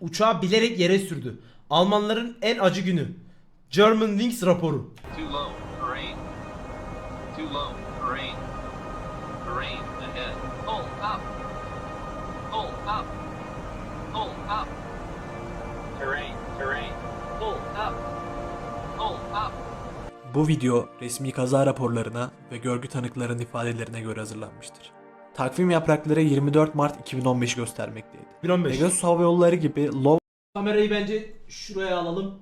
Uçağı bilerek yere sürdü. Almanların en acı günü. German Wings raporu. Too low. Rain. Too low. Rain. Rain ahead. Pull up. Pull up. Pull up. Terrain. Terrain. Pull up. Pull up. Bu video resmi kaza raporlarına ve görgü tanıklarının ifadelerine göre hazırlanmıştır. Takvim yaprakları 24 Mart 2015 göstermekteydi. 2015. Pegasus Hava Yolları gibi low Kamerayı bence şuraya alalım.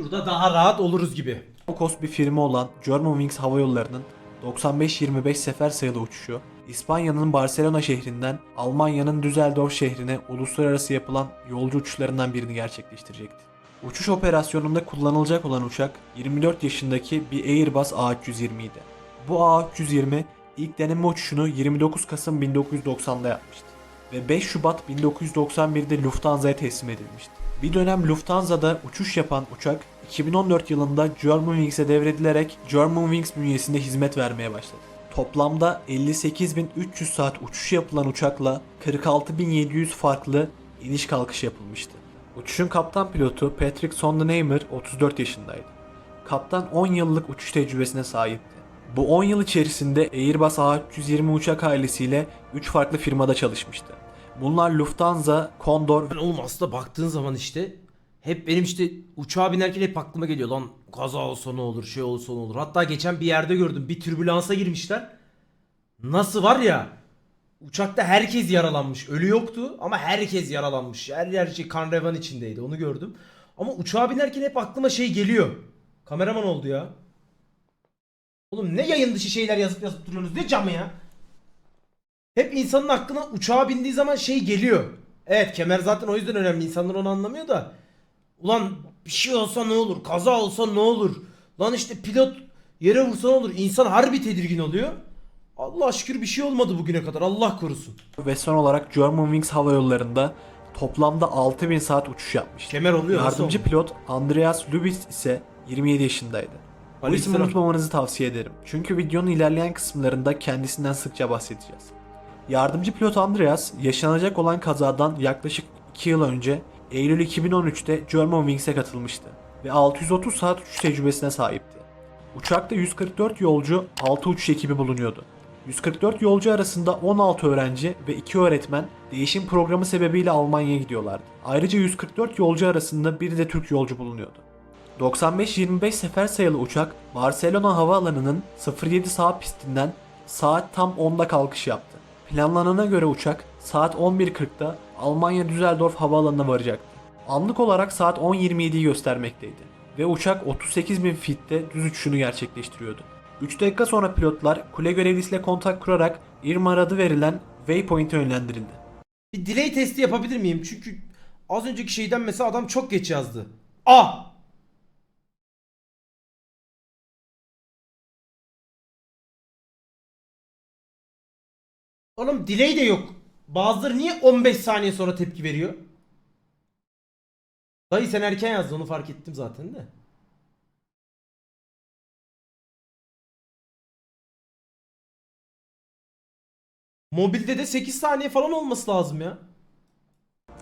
Şurada daha rahat oluruz gibi. cost bir firma olan Germanwings Hava Yolları'nın 95-25 sefer sayılı uçuşu, İspanya'nın Barcelona şehrinden Almanya'nın Düsseldorf şehrine uluslararası yapılan yolcu uçuşlarından birini gerçekleştirecekti. Uçuş operasyonunda kullanılacak olan uçak 24 yaşındaki bir Airbus A320 idi. Bu A320 ilk deneme uçuşunu 29 Kasım 1990'da yapmıştı ve 5 Şubat 1991'de Lufthansa'ya teslim edilmişti. Bir dönem Lufthansa'da uçuş yapan uçak 2014 yılında Germanwings'e devredilerek Germanwings bünyesinde hizmet vermeye başladı. Toplamda 58.300 saat uçuş yapılan uçakla 46.700 farklı iniş kalkış yapılmıştı. Uçuşun kaptan pilotu Patrick Sondenheimer 34 yaşındaydı. Kaptan 10 yıllık uçuş tecrübesine sahipti. Bu 10 yıl içerisinde Airbus A320 uçak ailesiyle 3 farklı firmada çalışmıştı. Bunlar Lufthansa, Condor Ben oğlum aslında baktığın zaman işte hep benim işte uçağa binerken hep aklıma geliyor lan kaza olsa ne olur şey olsa ne olur. Hatta geçen bir yerde gördüm bir türbülansa girmişler. Nasıl var ya uçakta herkes yaralanmış. Ölü yoktu ama herkes yaralanmış. Her yer şey kan revan içindeydi onu gördüm. Ama uçağa binerken hep aklıma şey geliyor. Kameraman oldu ya. Oğlum ne yayın dışı şeyler yazıp yazıp duruyorsunuz ne camı ya. Hep insanın aklına uçağa bindiği zaman şey geliyor. Evet kemer zaten o yüzden önemli. İnsanlar onu anlamıyor da. Ulan bir şey olsa ne olur? Kaza olsa ne olur? Lan işte pilot yere vursa ne olur? İnsan harbi tedirgin oluyor. Allah şükür bir şey olmadı bugüne kadar. Allah korusun. ve son olarak Germanwings Hava Yolları'nda toplamda 6000 saat uçuş yapmıştı. Kemer oluyor. Yardımcı pilot Andreas Lubitz ise 27 yaşındaydı. Bu ismi unutmamanızı tavsiye ederim. Çünkü videonun ilerleyen kısımlarında kendisinden sıkça bahsedeceğiz. Yardımcı pilot Andreas yaşanacak olan kazadan yaklaşık 2 yıl önce Eylül 2013'te Germanwings'e katılmıştı ve 630 saat uçuş tecrübesine sahipti. Uçakta 144 yolcu, 6 uçuş ekibi bulunuyordu. 144 yolcu arasında 16 öğrenci ve 2 öğretmen değişim programı sebebiyle Almanya'ya gidiyorlardı. Ayrıca 144 yolcu arasında bir de Türk yolcu bulunuyordu. 95-25 sefer sayılı uçak Barcelona Havaalanı'nın 07 sağ pistinden saat tam 10'da kalkış yaptı. Planlanana göre uçak saat 11.40'da Almanya Düsseldorf Havaalanı'na varacaktı. Anlık olarak saat 10.27'yi göstermekteydi ve uçak 38.000 fitte düz uçuşunu gerçekleştiriyordu. 3 dakika sonra pilotlar kule görevlisiyle kontak kurarak Irmar adı verilen waypoint'e yönlendirildi. Bir delay testi yapabilir miyim? Çünkü az önceki şeyden mesela adam çok geç yazdı. A. Oğlum delay de yok. Bazıları niye 15 saniye sonra tepki veriyor? Dayı sen erken yazdın onu fark ettim zaten de. Mobilde de 8 saniye falan olması lazım ya.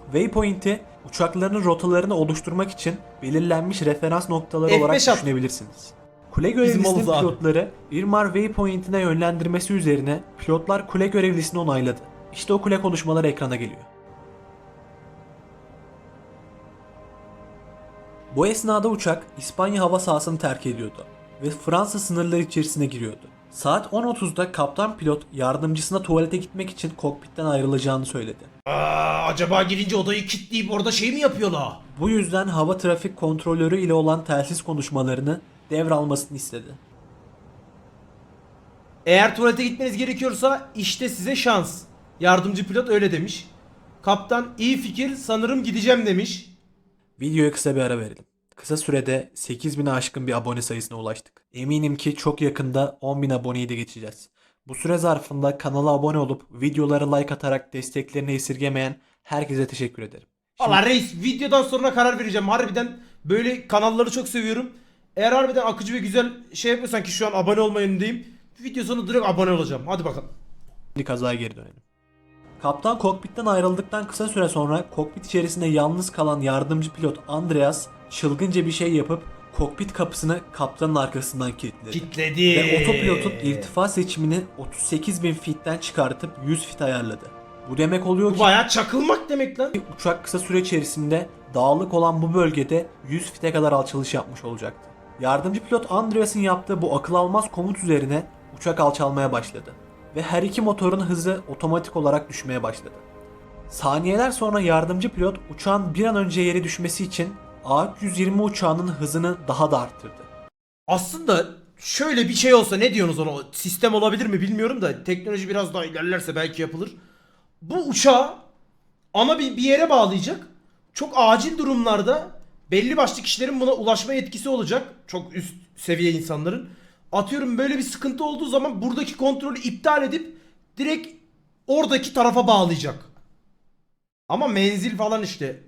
Waypoint'i uçakların rotalarını oluşturmak için belirlenmiş referans noktaları F5 olarak at. düşünebilirsiniz. Kule görevlisinin pilotları Irmar Waypoint'ine yönlendirmesi üzerine pilotlar kule görevlisini onayladı. İşte o kule konuşmaları ekrana geliyor. Bu esnada uçak İspanya hava sahasını terk ediyordu ve Fransa sınırları içerisine giriyordu. Saat 10.30'da kaptan pilot yardımcısına tuvalete gitmek için kokpitten ayrılacağını söyledi. Aa, acaba girince odayı kilitleyip orada şey mi yapıyorlar? Bu yüzden hava trafik kontrolörü ile olan telsiz konuşmalarını devralmasını istedi. Eğer tuvalete gitmeniz gerekiyorsa işte size şans. Yardımcı pilot öyle demiş. Kaptan iyi fikir sanırım gideceğim demiş. Videoya kısa bir ara verelim. Kısa sürede 8000'e aşkın bir abone sayısına ulaştık. Eminim ki çok yakında 10.000 aboneyi de geçeceğiz. Bu süre zarfında kanala abone olup videolara like atarak desteklerini esirgemeyen herkese teşekkür ederim. Valla reis videodan sonra karar vereceğim. Harbiden böyle kanalları çok seviyorum. Eğer harbiden akıcı ve güzel şey yapıyorsan ki şu an abone olma yönündeyim. Video sonu direkt abone olacağım. Hadi bakalım. Şimdi kazaya geri dönelim. Kaptan kokpitten ayrıldıktan kısa süre sonra kokpit içerisinde yalnız kalan yardımcı pilot Andreas çılgınca bir şey yapıp kokpit kapısını kaptanın arkasından kilitledi. Kitledi. Ve otopilotun irtifa seçimini 38.000 fitten çıkartıp 100 fit ayarladı. Bu demek oluyor ki bayağı çakılmak demek lan. uçak kısa süre içerisinde dağlık olan bu bölgede 100 fite kadar alçalış yapmış olacaktı. Yardımcı pilot Andreas'ın yaptığı bu akıl almaz komut üzerine uçak alçalmaya başladı. Ve her iki motorun hızı otomatik olarak düşmeye başladı. Saniyeler sonra yardımcı pilot uçağın bir an önce yere düşmesi için A320 uçağının hızını daha da arttırdı. Aslında şöyle bir şey olsa ne diyorsunuz ona? Sistem olabilir mi bilmiyorum da teknoloji biraz daha ilerlerse belki yapılır. Bu uçağı ana bir, bir yere bağlayacak. Çok acil durumlarda belli başlı kişilerin buna ulaşma yetkisi olacak. Çok üst seviye insanların. Atıyorum böyle bir sıkıntı olduğu zaman buradaki kontrolü iptal edip direkt oradaki tarafa bağlayacak. Ama menzil falan işte.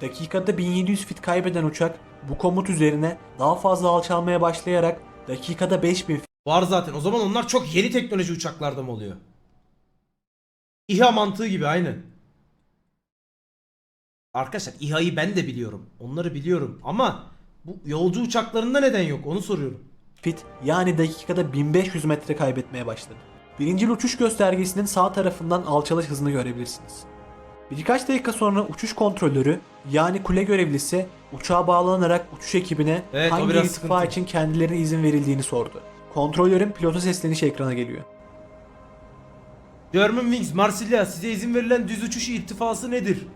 Dakikada 1700 fit kaybeden uçak bu komut üzerine daha fazla alçalmaya başlayarak dakikada 5000 Var zaten. O zaman onlar çok yeni teknoloji uçaklarda mı oluyor? İHA mantığı gibi aynen. Arkadaşlar İHA'yı ben de biliyorum. Onları biliyorum ama bu yolcu uçaklarında neden yok onu soruyorum. fit yani dakikada 1500 metre kaybetmeye başladı. Birinci uçuş göstergesinin sağ tarafından alçalış hızını görebilirsiniz. Birkaç dakika sonra uçuş kontrolörü yani kule görevlisi uçağa bağlanarak uçuş ekibine Evet, o hangi biraz irtifa sıkıntı. için kendilerine izin verildiğini sordu. Kontrolörün pilota seslenişi ekrana geliyor. German Wings, Marsilya size izin verilen düz uçuş irtifası nedir?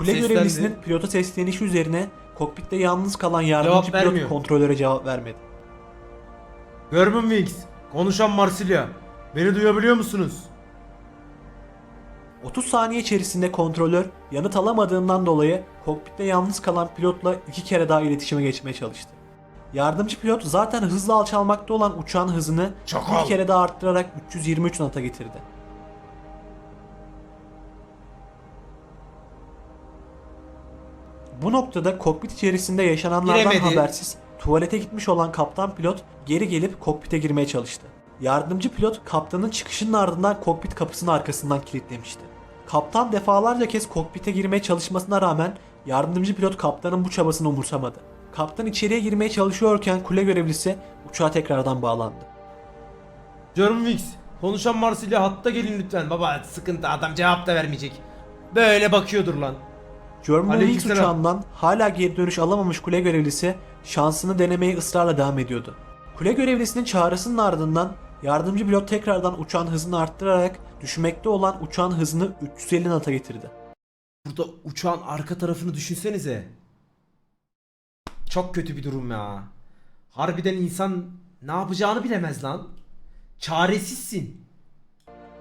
Kule Seslendi. görevlisinin pilota seslenişi üzerine kokpitte yalnız kalan yardımcı Cevap pilot kontrolöre cevap vermedi. German Wings, konuşan Marsilya. Beni duyabiliyor musunuz? 30 saniye içerisinde kontrolör yanıt alamadığından dolayı kokpitte yalnız kalan pilotla iki kere daha iletişime geçmeye çalıştı. Yardımcı pilot zaten hızla alçalmakta olan uçağın hızını Çakal. bir kere daha arttırarak 323 knot'a getirdi. Bu noktada kokpit içerisinde yaşananlardan Giremedi. habersiz tuvalete gitmiş olan kaptan pilot geri gelip kokpite girmeye çalıştı. Yardımcı pilot kaptanın çıkışının ardından kokpit kapısının arkasından kilitlemişti. Kaptan defalarca kez kokpite girmeye çalışmasına rağmen yardımcı pilot kaptanın bu çabasını umursamadı. Kaptan içeriye girmeye çalışıyorken kule görevlisi uçağa tekrardan bağlandı. German Wings, konuşan Marsilya hatta gelin lütfen. Baba sıkıntı adam cevap da vermeyecek. Böyle bakıyordur lan. German Wings Aleykümselam. uçağından hala geri dönüş alamamış kule görevlisi şansını denemeye ısrarla devam ediyordu. Kule görevlisinin çağrısının ardından yardımcı pilot tekrardan uçağın hızını arttırarak düşmekte olan uçağın hızını 350 knot'a getirdi. Burada uçağın arka tarafını düşünsenize. Çok kötü bir durum ya. Harbiden insan ne yapacağını bilemez lan. Çaresizsin.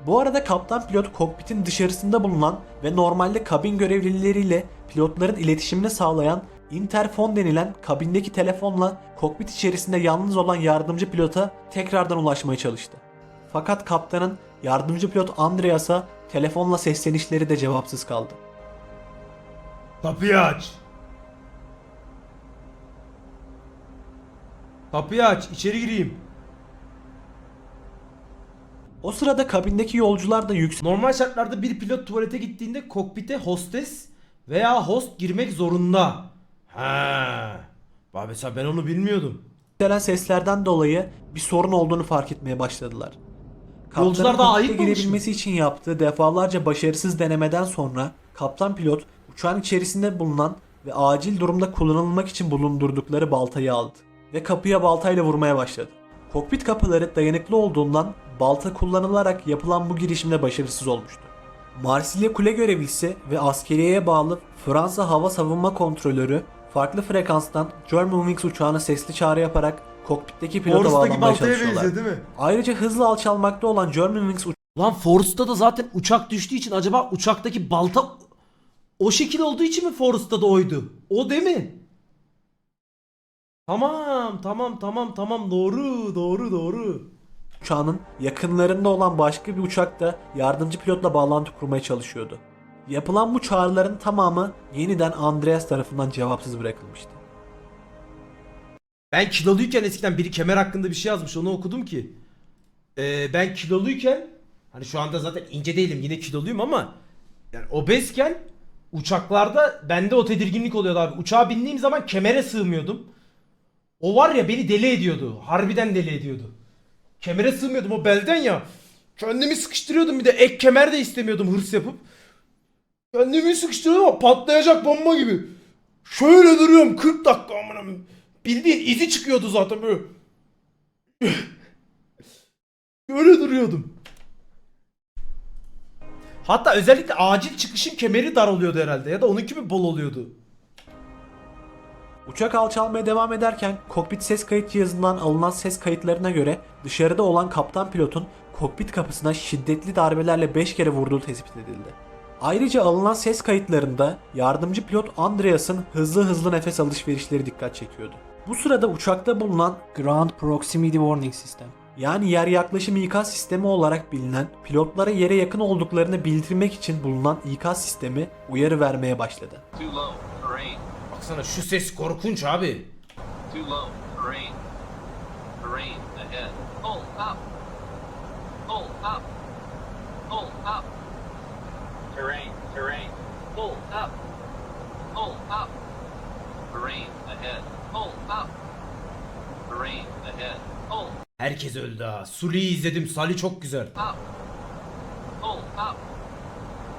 Bu arada kaptan pilot kokpitin dışarısında bulunan ve normalde kabin görevlileriyle pilotların iletişimini sağlayan interfon denilen kabindeki telefonla kokpit içerisinde yalnız olan yardımcı pilota tekrardan ulaşmaya çalıştı. Fakat kaptanın yardımcı pilot Andreas'a telefonla seslenişleri de cevapsız kaldı. Kapıyı aç. Kapıyı aç, içeri gireyim. O sırada kabindeki yolcular da yüksek Normal şartlarda bir pilot tuvalete gittiğinde kokpite hostes veya host girmek zorunda. Ha. Bak mesela ben onu bilmiyordum. yükselen seslerden dolayı bir sorun olduğunu fark etmeye başladılar. Yolcular daha kokpite ayıkmamış mı? girebilmesi için yaptığı defalarca başarısız denemeden sonra kaptan pilot uçağın içerisinde bulunan ve acil durumda kullanılmak için bulundurdukları baltayı aldı ve kapıya baltayla vurmaya başladı. Kokpit kapıları dayanıklı olduğundan balta kullanılarak yapılan bu girişimde başarısız olmuştu. Marsilya kule görevlisi ve askeriyeye bağlı Fransa Hava Savunma Kontrolörü farklı frekanstan German Wings uçağına sesli çağrı yaparak kokpitteki pilota Forrest'taki bağlanmaya baltaya çalışıyorlar. benziyor değil mi? Ayrıca hızla alçalmakta olan German Wings Lan Forrest'ta da zaten uçak düştüğü için acaba uçaktaki balta o şekil olduğu için mi Forrest'ta da oydu? O değil mi? Tamam tamam tamam tamam doğru doğru doğru. uçağının yakınlarında olan başka bir uçak da yardımcı pilotla bağlantı kurmaya çalışıyordu. Yapılan bu çağrıların tamamı yeniden Andreas tarafından cevapsız bırakılmıştı. Ben kiloluyken eskiden biri kemer hakkında bir şey yazmış onu okudum ki. Ee, ben kiloluyken hani şu anda zaten ince değilim yine kiloluyum ama yani obezken uçaklarda bende o tedirginlik oluyordu abi. Uçağa bindiğim zaman kemere sığmıyordum. O var ya beni deli ediyordu. Harbiden deli ediyordu. Kemere sığmıyordum o belden ya. Kendimi sıkıştırıyordum bir de ek kemer de istemiyordum hırs yapıp. Kendimi sıkıştırıyordum ama patlayacak bomba gibi. Şöyle duruyorum 40 dakika amına. Bildiğin izi çıkıyordu zaten böyle. Böyle duruyordum. Hatta özellikle acil çıkışın kemeri dar oluyordu herhalde ya da onunki mi bol oluyordu? Uçak alçalmaya devam ederken kokpit ses kayıt cihazından alınan ses kayıtlarına göre dışarıda olan kaptan pilotun kokpit kapısına şiddetli darbelerle 5 kere vurduğu tespit edildi. Ayrıca alınan ses kayıtlarında yardımcı pilot Andreas'ın hızlı hızlı nefes alışverişleri dikkat çekiyordu. Bu sırada uçakta bulunan Ground Proximity Warning System yani yer yaklaşım ikaz sistemi olarak bilinen pilotlara yere yakın olduklarını bildirmek için bulunan ikaz sistemi uyarı vermeye başladı. Too low. Baksana şu ses korkunç abi. Too low. Terrain. Terrain ahead. Hold up. Hold up. Hold up. Terrain. Terrain. Hold up. Hold up. Terrain ahead. Hold up. Terrain ahead. Hold Herkes öldü ha. Sully'yi izledim. Sully çok güzel. up. Hold up.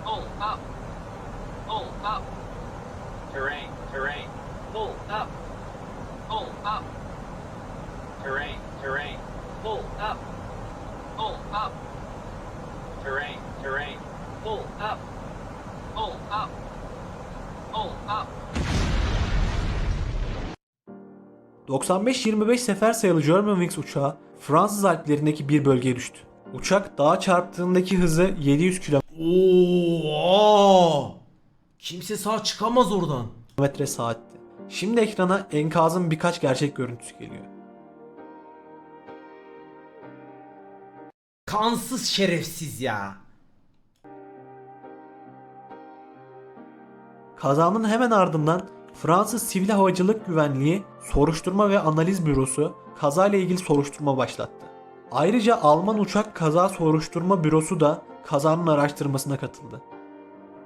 Hold up. Hold up. Terrain. Terrain. Hold up. Hold up. Terrain. Terrain. Hold up. Hold up. Terrain. Terrain. Hold up. Hold up. Hold up. 95-25 sefer sayılı Germanwings uçağı Fransız Alplerindeki bir bölgeye düştü. Uçak dağa çarptığındaki hızı 700 Oo! Kimse sağ çıkamaz oradan. km saatti. Şimdi ekrana enkazın birkaç gerçek görüntüsü geliyor. Kansız şerefsiz ya. Kazanın hemen ardından Fransız Sivil Havacılık Güvenliği Soruşturma ve Analiz Bürosu kazayla ilgili soruşturma başlattı. Ayrıca Alman Uçak Kaza Soruşturma Bürosu da kazanın araştırmasına katıldı.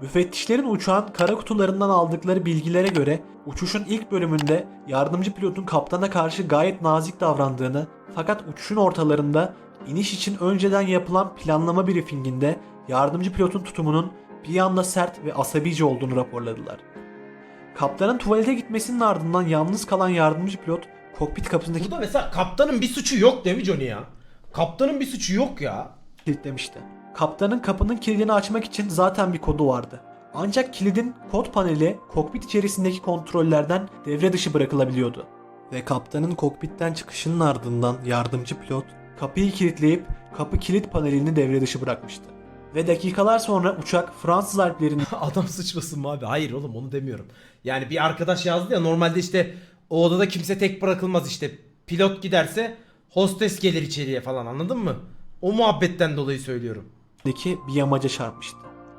Müfettişlerin uçağın kara kutularından aldıkları bilgilere göre uçuşun ilk bölümünde yardımcı pilotun kaptana karşı gayet nazik davrandığını fakat uçuşun ortalarında iniş için önceden yapılan planlama briefinginde yardımcı pilotun tutumunun bir anda sert ve asabice olduğunu raporladılar. Kaptanın tuvalete gitmesinin ardından yalnız kalan yardımcı pilot kokpit kapısındaki Burada mesela kaptanın bir suçu yok değil mi Johnny ya? Kaptanın bir suçu yok ya. kilitlemişti. Kaptanın kapının kilidini açmak için zaten bir kodu vardı. Ancak kilidin kod paneli kokpit içerisindeki kontrollerden devre dışı bırakılabiliyordu. Ve kaptanın kokpitten çıkışının ardından yardımcı pilot kapıyı kilitleyip kapı kilit panelini devre dışı bırakmıştı. Ve dakikalar sonra uçak Fransız Alpleri'nin Adam sıçmasın mı abi? Hayır oğlum onu demiyorum. Yani bir arkadaş yazdı ya normalde işte o odada kimse tek bırakılmaz işte. Pilot giderse hostes gelir içeriye falan anladın mı? O muhabbetten dolayı söylüyorum. Deki bir yamaca çarpmıştı.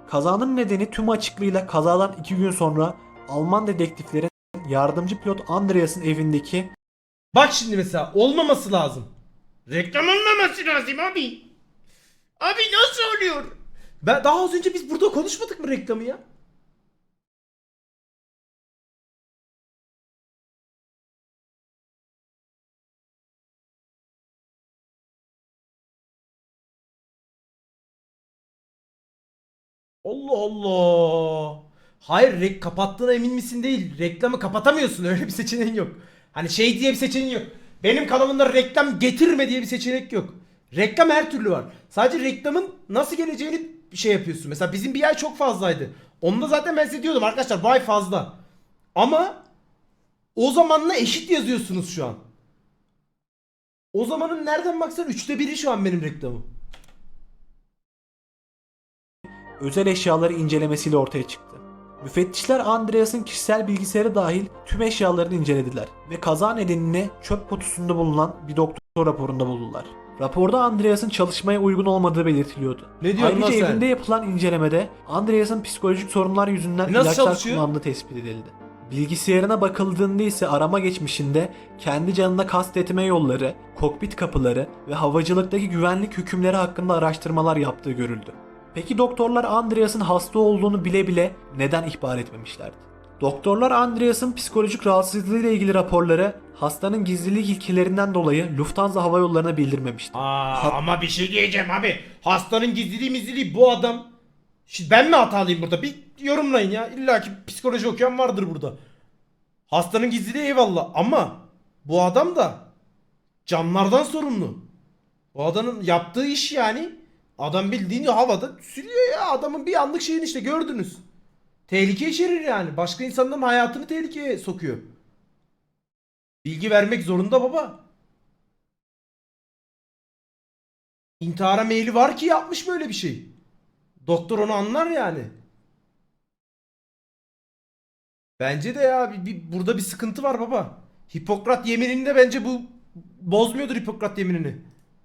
Kazanın nedeni tüm açıklığıyla kazadan 2 gün sonra Alman dedektiflerin yardımcı pilot Andreas'ın evindeki Bak şimdi mesela olmaması lazım. Reklam olmaması lazım abi. Abi nasıl oluyor? Ben daha az önce biz burada konuşmadık mı reklamı ya? Allah Allah. Hayır rek kapattığına emin misin değil. Reklamı kapatamıyorsun öyle bir seçeneğin yok. Hani şey diye bir seçeneğin yok. Benim kanalımda reklam getirme diye bir seçenek yok. Reklam her türlü var. Sadece reklamın nasıl geleceğini şey yapıyorsun. Mesela bizim bir ay çok fazlaydı. Onda zaten ben size diyordum arkadaşlar bu ay fazla. Ama o zamanla eşit yazıyorsunuz şu an. O zamanın nereden baksan üçte biri şu an benim reklamım. Özel eşyaları incelemesiyle ortaya çıktı. Müfettişler Andreas'ın kişisel bilgisayarı dahil tüm eşyalarını incelediler ve kaza nedenini çöp kutusunda bulunan bir doktor raporunda buldular. Raporda Andreas'ın çalışmaya uygun olmadığı belirtiliyordu. Ne diyorsun Ayrıca sen? evinde yapılan incelemede Andreas'ın psikolojik sorunlar yüzünden Nasıl ilaçlar çalışıyor? kullandığı tespit edildi. Bilgisayarına bakıldığında ise arama geçmişinde kendi canına kastetme yolları, kokpit kapıları ve havacılıktaki güvenlik hükümleri hakkında araştırmalar yaptığı görüldü. Peki doktorlar Andreas'ın hasta olduğunu bile bile neden ihbar etmemişlerdi? Doktorlar Andreas'ın psikolojik rahatsızlığıyla ilgili raporları hastanın gizlilik ilkelerinden dolayı Lufthansa Hava Yolları'na bildirmemişti. Aa, Hat- ama bir şey diyeceğim abi. Hastanın gizliliği mizliliği bu adam. Şimdi ben mi hatalıyım burada? Bir yorumlayın ya. İlla ki psikoloji okuyan vardır burada. Hastanın gizliliği eyvallah ama bu adam da camlardan sorumlu. Bu adamın yaptığı iş yani adam bildiğini havada sürüyor ya. Adamın bir anlık şeyini işte gördünüz. Tehlike içerir yani. Başka insanların hayatını tehlikeye sokuyor. Bilgi vermek zorunda baba. İntihara meyli var ki yapmış böyle bir şey. Doktor onu anlar yani. Bence de ya bir, bir- burada bir sıkıntı var baba. Hipokrat yemininde bence bu bozmuyordur Hipokrat yeminini.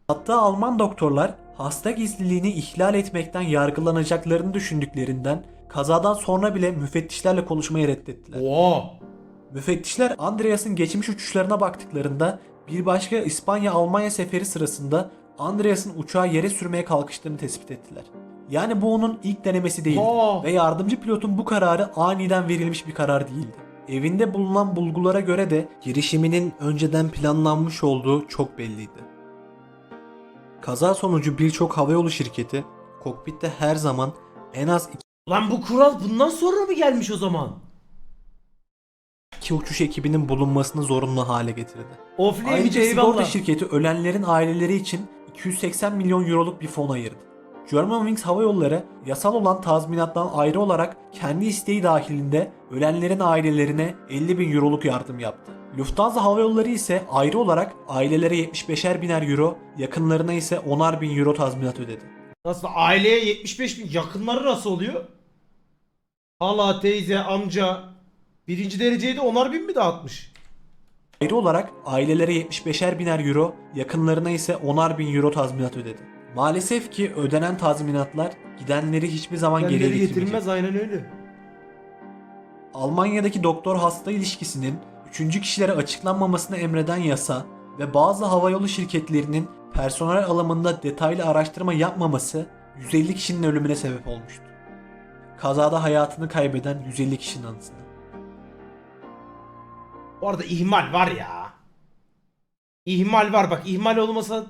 Hatta Alman doktorlar hasta gizliliğini ihlal etmekten yargılanacaklarını düşündüklerinden kazadan sonra bile müfettişlerle konuşmayı reddettiler. Oo. Müfettişler Andreas'ın geçmiş uçuşlarına baktıklarında bir başka İspanya-Almanya seferi sırasında Andreas'ın uçağı yere sürmeye kalkıştığını tespit ettiler. Yani bu onun ilk denemesi değildi Ha. ve yardımcı pilotun bu kararı aniden verilmiş bir karar değildi. Evinde bulunan bulgulara göre de girişiminin önceden planlanmış olduğu çok belliydi. Kaza sonucu birçok havayolu şirketi kokpitte her zaman en az Lan bu kural bundan sonra mı gelmiş o zaman? iki uçuş ekibinin bulunmasını zorunlu hale getirdi. Ofliymiş Ayrıca sigorta eyvallah. şirketi ölenlerin aileleri için 280 milyon euroluk bir fon ayırdı. Germanwings Hava Yolları yasal olan tazminattan ayrı olarak kendi isteği dahilinde ölenlerin ailelerine 50 bin euroluk yardım yaptı. Lufthansa Hava Yolları ise ayrı olarak ailelere 75'er biner euro, yakınlarına ise 10'ar bin euro tazminat ödedi. Nasıl aileye 75 bin yakınları nasıl oluyor? Hala, teyze, amca birinci dereceye de onar bin mi dağıtmış? Ayrı olarak ailelere 75'er biner euro, yakınlarına ise 10'ar bin euro tazminat ödedi. Maalesef ki ödenen tazminatlar gidenleri hiçbir zaman geriye Kendileri getirmeyecek. getirilmez aynen öyle. Almanya'daki doktor hasta ilişkisinin üçüncü kişilere açıklanmamasını emreden yasa ve bazı havayolu şirketlerinin personel alımında detaylı araştırma yapmaması 150 kişinin ölümüne sebep olmuştu. Kazada hayatını kaybeden 150 kişinin anısına. Bu arada ihmal var ya. İhmal var bak ihmal olmasa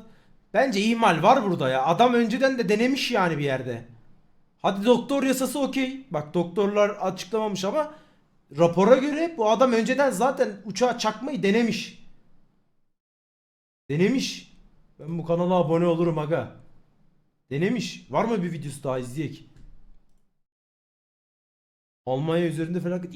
bence ihmal var burada ya. Adam önceden de denemiş yani bir yerde. Hadi doktor yasası okey. Bak doktorlar açıklamamış ama rapora göre bu adam önceden zaten uçağa çakmayı denemiş. Denemiş. Ben bu kanala abone olurum aga. Denemiş. Var mı bir videosu daha izleyek? Almanya üzerinde felaket